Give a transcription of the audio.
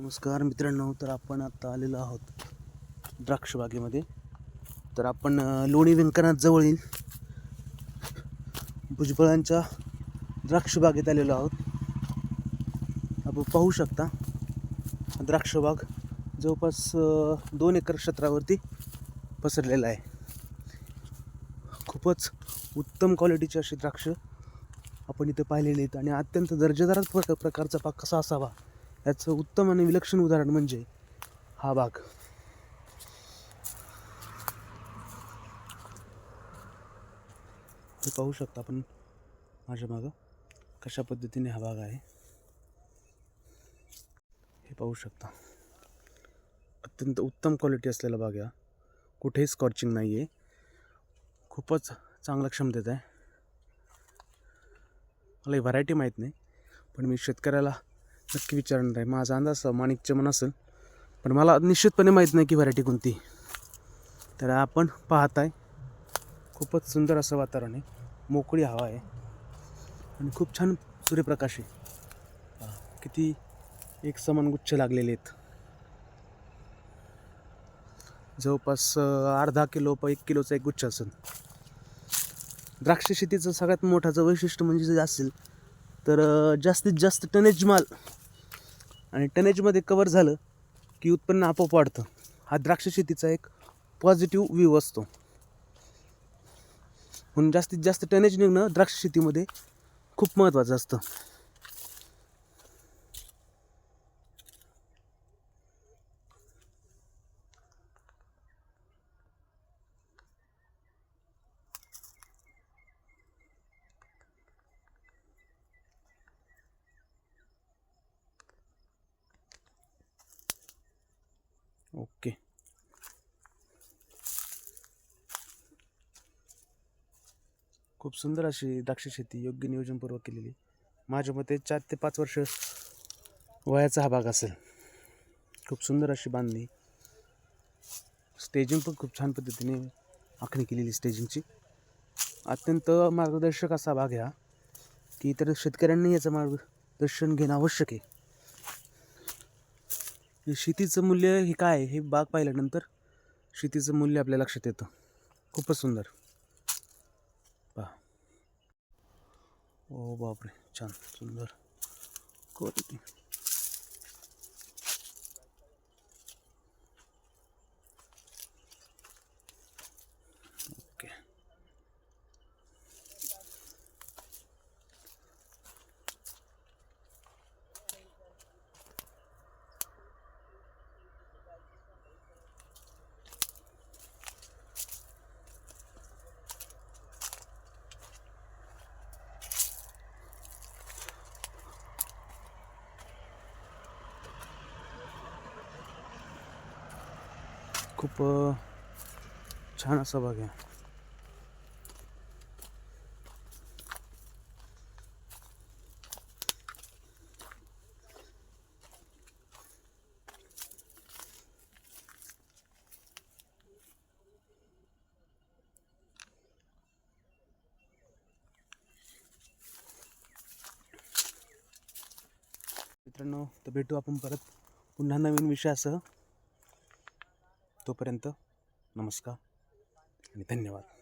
नमस्कार मित्रांनो तर आपण आता आलेलो आहोत द्राक्षबागेमध्ये. तर आपण लोणी व्यंकनाथजवळील भुजबळांच्या द्राक्षबागेत आलेलो आहोत. आपण पाहू शकता द्राक्षबाग जवळपास दोन एकर क्षेत्रावरती पसरलेला आहे. खूपच उत्तम क्वालिटीचे असे द्राक्ष आपण इथं पाहिलेले आहेत आणि अत्यंत दर्जेदार प्र प्रकारचा पाक कसा असावा याचं उत्तम आणि विलक्षण उदाहरण म्हणजे हा भाग. हे पाहू शकता आपण माझ्या मागं कशा पद्धतीने हा भाग आहे. हे पाहू शकता. अत्यंत उत्तम क्वालिटी असलेला भाग आहे कुठेही स्कॉचिंग नाही आहे खूपच चांगल्या क्षमतेत आहे. मला ही व्हरायटी माहीत नाही पण मी शेतकऱ्याला नक्की विचारणार आहे माझा अंदाज माणिक चमन असेल. पण मला निश्चितपणे माहीत नाही की व्हरायटी कोणती. तर आपण पाहत आहे खूपच सुंदर असं वातावरण आहे. मोकळी हवा आहे. आणि खूप छान सूर्यप्रकाश आहे. किती एक समान गुच्छ लागलेले आहेत. जवळपास अर्धा किलो प एक किलोचा एक गुच्छ असेल. द्राक्ष शेतीचं सगळ्यात मोठाचं वैशिष्ट्य म्हणजे जे असेल तर जास्तीत जास्त टनेज माल आणि टनेजमध्ये कवर झालं की उत्पन्न आपोआप वाढतं. हा द्राक्ष शेतीचा एक पॉझिटिव्ह व्ह्यू असतो. म्हणून जास्तीत जास्त टनेज निघणं द्राक्ष शेतीमध्ये खूप महत्त्वाचं असतं. ओके. खूप सुंदर अशी द्राक्ष शेती योग्य नियोजनपूर्वक केलेली. माझ्या मते चार ते पाच वर्ष वयाचा हा भाग असेल. खूप सुंदर अशी बांधणी. स्टेजिंग पण खूप छान पद्धतीने आखणी केलेली स्टेजिंगची अत्यंत मार्गदर्शक असा भाग आहे हा की इतर शेतकऱ्यांनी याचं मार्गदर्शन घेणं आवश्यक आहे. हे शेतीचं मूल्य हे काय आहे? हे बाग पाहिल्यानंतर शेतीचं मूल्य आपल्या लक्षात येतं. खूपच सुंदर. पहा. ओ बापरे छान सुंदर. क्वालिटी खूप छान असा भाग आहे. मित्रांनो तर भेटू आपण परत पुन्हा नवीन विषयासह. तोपर्यंत नमस्कार आणि धन्यवाद.